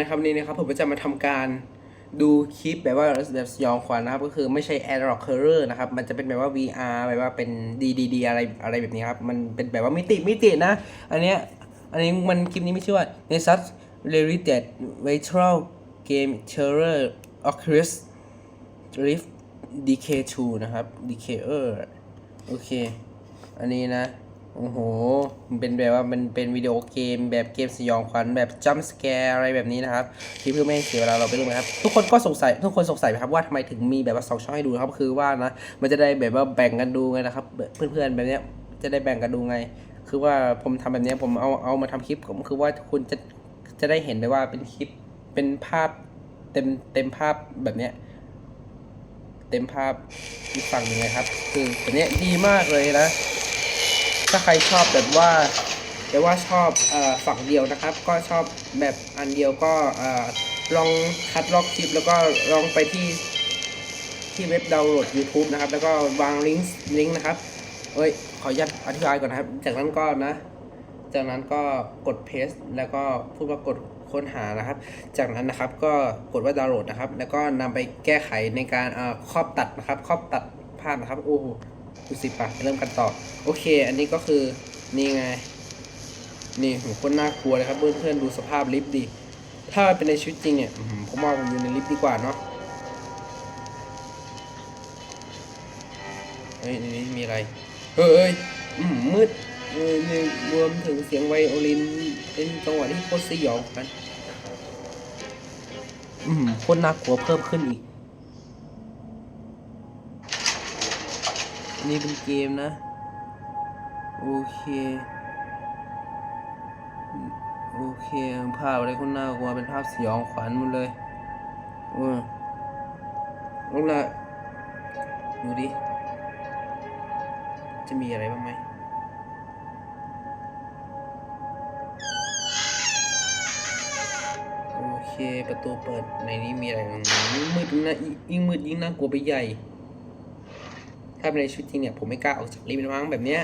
นะครับนนี้นะครับผมก็จะมาทำการดูคลิปแบบว่าแบบสยองขวัญนะครับ ก็คือไม่ใช่ a d r o c Horror นะครับ มันจะเป็นแบบว่า VR แบบว่าเป็น DDD อะไรอะไรแบบนี้ครับ มันเป็นแบบว่ามิติมิตินะ อันเนี้ยอันนี้มันคลิปนี้ไม่ชื่อว่า Nexus Related Virtual Game Terror Oculus Rift DK2 นะครับ DKer โอเค อันนี้นะ โอ้โห เป็นแบบว่ามันเป็นวิดีโอเกมแบบเกมสยองขวัญแบบจัมป์สแกร์อะไรแบบนี้นะครับที่เพื่อไม่ให้เสียเวลาเราไปดูนะครับ ทุกคนก็สงสัยทุกคนสงสัยไหมครับว่าทำไมถึงมีแบบว่าสองช่องให้ดูนะครับคือว่านะมันจะได้แบบว่าแบ่งกันดูไงนะครับ เพื่อนๆแบบเนี้ยจะได้แบ่งกันดูไง คือว่าผมทำแบบนี้ผมเอาเอามาทำคลิปผมคือว่าคุณจะจะได้เห็นได้ว่าเป็นคลิปเป็นภาพเต็มเต็มภาพแบบเนี้ยเต็มภาพอีกฝั่งหนึ่งนะครับ คือแบบนี้ดีมากเลยนะ ถ้าใครชอบแบบว่าแต่ว่าชอบฝั่งเดียวนะครับ ก็ชอบแบบอันเดียวก็อลองคัดลอกคลิป แล้วก็ลองไปที่ที่เว็บดาวน์โหลด YouTube นะครับ แล้วก็วางลิงก์ลิงก์นะครับเอ้ยขออนุญาตอธิบายก่อนนะครับ จากนั้นก็นะ จากนั้นก็กด paste แล้วก็พูดว่ากดค้นหานะครับ จากนั้นนะครับก็กดว่าดาวน์โหลดนะครับ แล้วก็นำไปแก้ไขในการครอบตัดนะครับ ครอบตัดภาพนะครับโอ้ ดูสิปะเริ่มกันต่อ โอเค อันนี้ก็คือนี่ไง นี่โหคนน่ากลัวเลยครับเพื่อนๆดูสภาพลิฟต์ดิถ้าเป็นในชีวิตจริงเนี่ยผมว่าผมอยู่ในลิฟต์ดีกว่าเนาะเฮ้ยนนี้มีอะไร เฮ้ยอืมมืดเออเนี่รวมถึงเสียงไวโอลินเป็นจังหวะที่โคตรสยองกันอืมโคตรน่ากลัวเพิ่มขึ้นอีก นี่เป็นเกมนะ โอเค โอเค ภาพอะไรคนน่ากลัวเป็นภาพสยองขวัญหมดเลยเออลงละดูดิ จะมีอะไรบ้างไหมโอเค ประตูเปิดในนี้มีอะไรมืดนะยิ่งมืดยิ่งน่ากลัวไปใหญ่ ถ้าเป็นในชีวิตจริงเนี่ยผมไม่กล้าออกจากลิฟต์มั้งแบบเนี้ย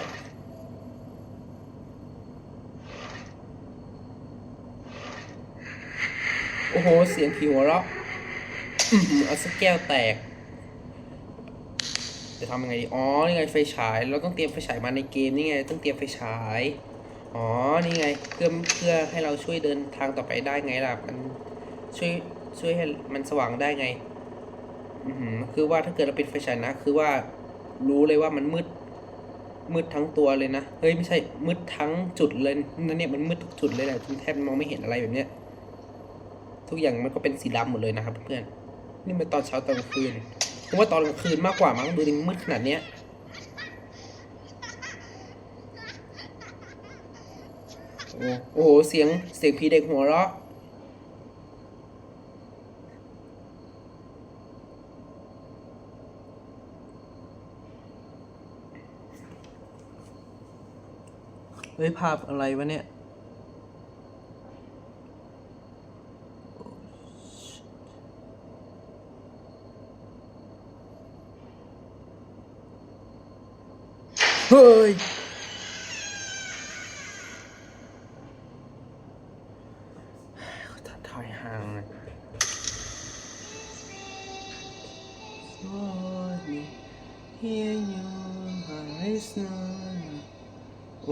โอ้โห เสียงผีหัวเราะอื้อหือเอาสักแก้วแตก จะทำยังไงดี อ๋อ นี่ไงไฟฉาย เราต้องเตรียมไฟฉายมาในเกมนี่ไง ต้องเตรียมไฟฉาย อ๋อ นี่ไง เพื่อเพื่อให้เราช่วยเดินทางต่อไปได้ไงล่ะ มันช่วยช่วยให้มันสว่างได้ไง อือหือคือว่าถ้าเกิดเราปิดไฟฉายนะ คือว่า รู้เลยว่ามันมืด มืดทั้งตัวเลยนะ เฮ้ยไม่ใช่ มืดทั้งจุดเลยนั่นเนี่ยมันมืดทุกจุดเลยแหละจนแทบมองไม่เห็นอะไรแบบเนี้ย ทุกอย่างมันก็เป็นสีดำหมดเลยนะครับเพื่อนนี่มันตอนเช้าตอนกลางคืนผมว่าตอนกลางคืนมากกว่ามั้งดูดิมืดขนาดเนี้ยโอ้โห เสียง เสียงผีเด็กหัวเราะ ฮ้ย ภาพอะไรวะเนี่ย เฮ้ย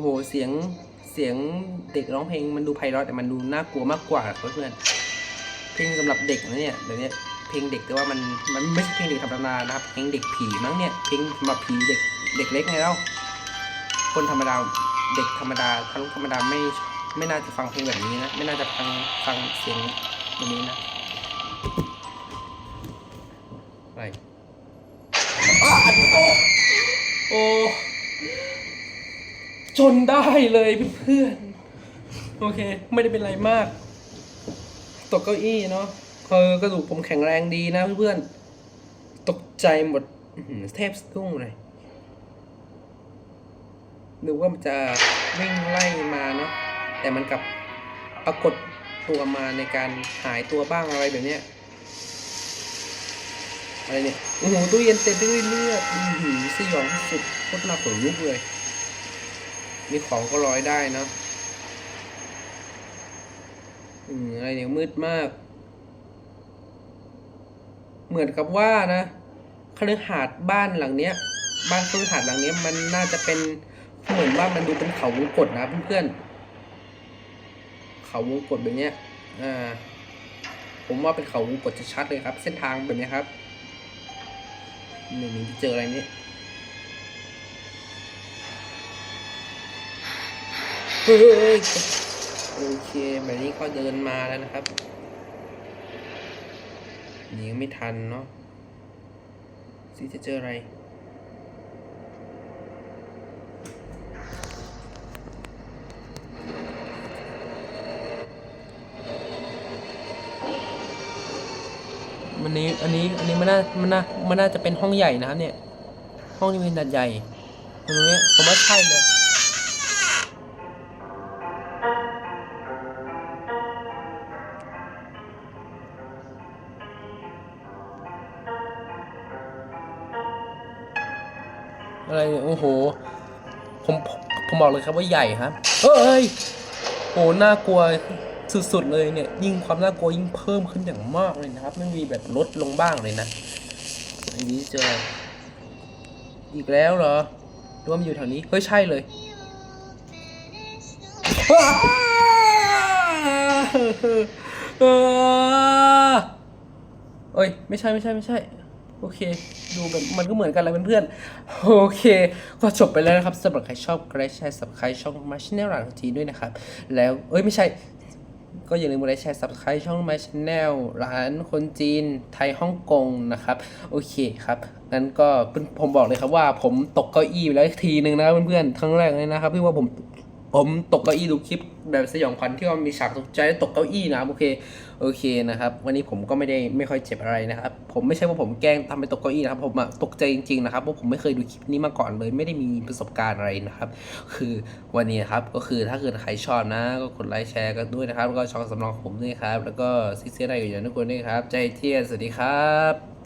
อ้โหเสียงเสียงเด็กร้องเพลงมันดูไพเราะแต่มันดูน่ากลัวมากกว่าเพื่อนเพลงสำหรับเด็กนะเนี่ยแบบเนี้เพลงเด็กแต่ว่ามันมันไม่ใช่เพลงเด็กธรรมดานะครับเพลงเด็กผีมั้งเนี่ยเพลงสำหรับผีเด็กเด็กเล็กไงเล่าคนธรรมดาเด็กธรรมดาทะลุธรรมดาไม่ไม่น่าจะฟังเพลงแบบนี้นะไม่น่าจะฟังฟังเสียงแบบนี้นะอะไรอ้าวโอ้ จนได้เลยเพื่อนโอเค ไม่ได้เป็นไรมาก ตกเก้าอี้เนาะเออกระดูกผมแข็งแรงดีนะเพื่อนๆตกใจหมดแทบสะดุ้งเลยนึกว่ามันจะวิ่งไล่มาเนาะแต่มันกลับปรากฏตัวมาในการหายตัวบ้างอะไรแบบเนี้ยอะไรเนี่ยโอ้โหตู้เย็นเต็มไปด้วยเลือดอือหือสยองสุดโคตรน่าขนลุกเลย มีของก็ลอยได้เนาะอืมอะไรเนี่ยมืดมาก เหมือนกับว่านะคฤหาสน์บ้านหลังเนี้ย บ้านคฤหาสน์หลังเนี้ยมันน่าจะเป็นเหมือนว่ามันดูเป็นเขาวงกตนะเพื่อนๆเขาวงกตแบบเนี้ยอ่าผมว่าเป็นเขาวงกตชัดๆเลยครับ เส้นทางแบบเนี้ยครับหนี่นี่เจออะไรเนี่ ฮ้ยโอเคแบบนี้ก็เดินมาแล้วนะครับหนีไม่ทันเนาะสิจะเจออะไรมันนี้อันนี้อันนี้มันน่ามันน่ามันน่าจะเป็นห้องใหญ่นะครับเนี่ย ห้องนี้เป็นขนาดใหญ่ตรงนี้ผมว่าใช่เลย อะไรโอ้โห ผมผมบอกเลยครับว่าใหญ่ครับเอ้ยโอ้น่ากลัวสุดๆเลยเนี่ยยิ่งความน่ากลัวยิ่งเพิ่มขึ้นอย่างมากเลยนะครับ ไม่มีแบบลดลงบ้างเลยนะอันนี้เจออีกแล้วเหรอหรือว่ามันอยู่แถวนี้เฮ้ยใช่เลยเอ้ยไม่ใช่ไม่ใช่ไม่ใช่ โอเค ดูแบบมันก็เหมือนกันเลยเพื่อนๆ โอเค ก็จบไปแล้วนะครับสำหรับใครชอบก็ได้แชร์สับใครช่องมาชแนลหลังทีด้วยนะครับ แล้วเอ้ยไม่ใช่ ก็อย่าลืมกดไลค์แชร์ subscribe ช่อง My Channel ร้านคนจีนไทยฮ่องกงนะครับ โอเคครับงั้นก็ผมบอกเลยครับว่าผมตกเก้าอี้ไปแล้วทีหนึ่งนะครับเพื่อนๆครั้งแรกเลยนะครับที่ว่าผม ผมตกเก้าอี้ดูคลิปแบบสยองขวัญที่ว่ามีฉากตกใจตกเก้าอี้นะโอเคโอเคนะครับ วันนี้ผมก็ไม่ได้ไม่ค่อยเจ็บอะไรนะครับ ผมไม่ใช่ว่าผมแกล้งทำไปตกเก้าอี้นะครับ ผมตกใจจริงๆนะครับเพราะผมไม่เคยดูคลิปนี้มาก่อนเลย ไม่ได้มีประสบการณ์อะไรนะครับ คือวันนี้ครับก็คือถ้าเกิดใครชอบนะ ก็กดไลค์แชร์กันด้วยนะครับแล้วก็ช่องสำรองผมด้วยครับ แล้วก็ซิเซียได้กับอย่างทุกคนด้วยครับ ใจเที่ยนสวัสดีครับ